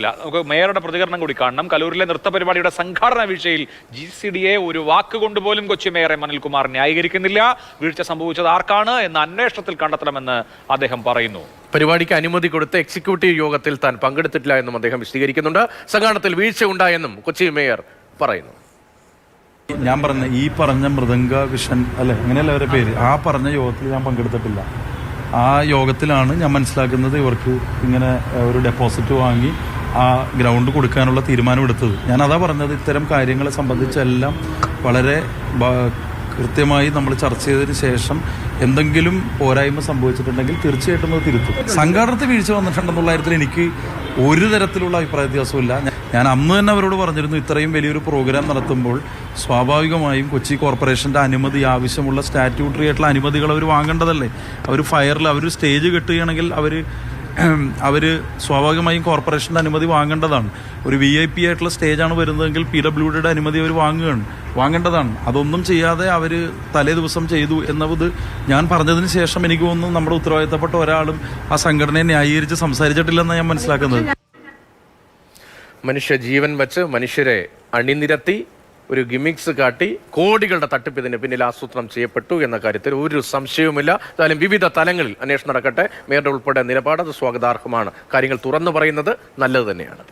ഇല്ല. നമുക്ക് മേയറുടെ പ്രതികരണം കൂടി കാണണം. കലൂരിലെ നൃത്ത പരിപാടിയുടെ സംഘാടന വീഴ്ചയിൽ ജി സി ഡി എ ഒരു വാക്ക് കൊണ്ടുപോലും കൊച്ചി മേയറെ അനിൽകുമാർ ന്യായീകരിക്കുന്നില്ല. വീഴ്ച സംഭവിച്ചത് ആർക്കാണ് എന്ന അന്വേഷണത്തിൽ കണ്ടെത്തണമെന്ന് അദ്ദേഹം പറയുന്നു. പരിപാടിക്ക് അനുമതി കൊടുത്ത് എക്സിക്യൂട്ടീവ് യോഗത്തിൽ താൻ പങ്കെടുത്തിട്ടില്ല എന്നും അദ്ദേഹം വിശദീകരിക്കുന്നുണ്ട്. സംഘാടനത്തിൽ വീഴ്ച ഉണ്ടായെന്നും കൊച്ചി മേയർ പറയുന്നു. ഞാൻ പറഞ്ഞ ഈ പറഞ്ഞ മൃദംഗ വിഷൻ അല്ലെ? അങ്ങനെയല്ല അവരുടെ പേര്? ആ പറഞ്ഞ യോഗത്തിൽ ഞാൻ പങ്കെടുത്തിട്ടില്ല. ആ യോഗത്തിലാണ് ഞാൻ മനസ്സിലാക്കുന്നത് ഇവർക്ക് ഇങ്ങനെ ഒരു ഡെപ്പോസിറ്റ് വാങ്ങി ആ ഗ്രൗണ്ട് കൊടുക്കാനുള്ള തീരുമാനം എടുത്തത്. ഞാൻ അതാ പറഞ്ഞത് ഇത്തരം കാര്യങ്ങളെ സംബന്ധിച്ചെല്ലാം വളരെ കൃത്യമായി നമ്മൾ ചർച്ച ചെയ്തതിന് ശേഷം എന്തെങ്കിലും പോരായ്മ സംഭവിച്ചിട്ടുണ്ടെങ്കിൽ തീർച്ചയായിട്ടും അത് തിരുത്തും. സംഘാടനത്തിൽ വീഴ്ച വന്നിട്ടുണ്ടെന്നുള്ള കാര്യത്തിൽ എനിക്ക് ഒരു തരത്തിലുള്ള അഭിപ്രായ വ്യത്യാസമില്ല ഞാൻ- അന്ന് തന്നെ അവരോട് പറഞ്ഞിരുന്നു ഇത്രയും വലിയൊരു പ്രോഗ്രാം നടത്തുമ്പോൾ സ്വാഭാവികമായും കൊച്ചി കോർപ്പറേഷന്റെ അനുമതി ആവശ്യമുള്ള സ്റ്റാറ്റ്യൂട്ടറി ആയിട്ടുള്ള അനുമതികൾ അവർ വാങ്ങേണ്ടതല്ലേ? അവർ ഫയറിൽ അവർ സ്റ്റേജ് കെട്ടുകയാണെങ്കിൽ അവർ അവർ സ്വാഭാവികമായും കോർപ്പറേഷന്റെ അനുമതി വാങ്ങേണ്ടതാണ്. ഒരു വി ഐ പി ആയിട്ടുള്ള സ്റ്റേജാണ് വരുന്നതെങ്കിൽ പി ഡബ്ല്യു ഡിയുടെ അനുമതി അവർ വാങ്ങുകയാണ്. വാങ്ങേണ്ടതാണ്. അതൊന്നും ചെയ്യാതെ അവർ തലേ ദിവസം ചെയ്തു എന്നത് ഞാൻ പറഞ്ഞതിന് ശേഷം എനിക്ക് തോന്നുന്നു നമ്മുടെ ഉത്തരവാദിത്തപ്പെട്ട ഒരാളും ആ സംഘടനയെ ന്യായീകരിച്ച് സംസാരിച്ചിട്ടില്ലെന്ന് ഞാൻ മനസ്സിലാക്കുന്നത്. മനുഷ്യ ജീവൻ വച്ച് മനുഷ്യരെ അണിനിരത്തി ഒരു ഗിമിക്സ് കാട്ടി കോടികളുടെ തട്ടിപ്പ് ഇതിന് പിന്നിൽ ആസൂത്രണം ചെയ്യപ്പെട്ടു എന്ന കാര്യത്തിൽ ഒരു സംശയവുമില്ല. എന്തായാലും വിവിധ തലങ്ങളിൽ അന്വേഷണം നടക്കട്ടെ. മേയറുടെ ഉൾപ്പെടെ നിലപാട് അത് സ്വാഗതാർഹമാണ്. കാര്യങ്ങൾ തുറന്നു പറയുന്നത് നല്ലത് തന്നെയാണ്.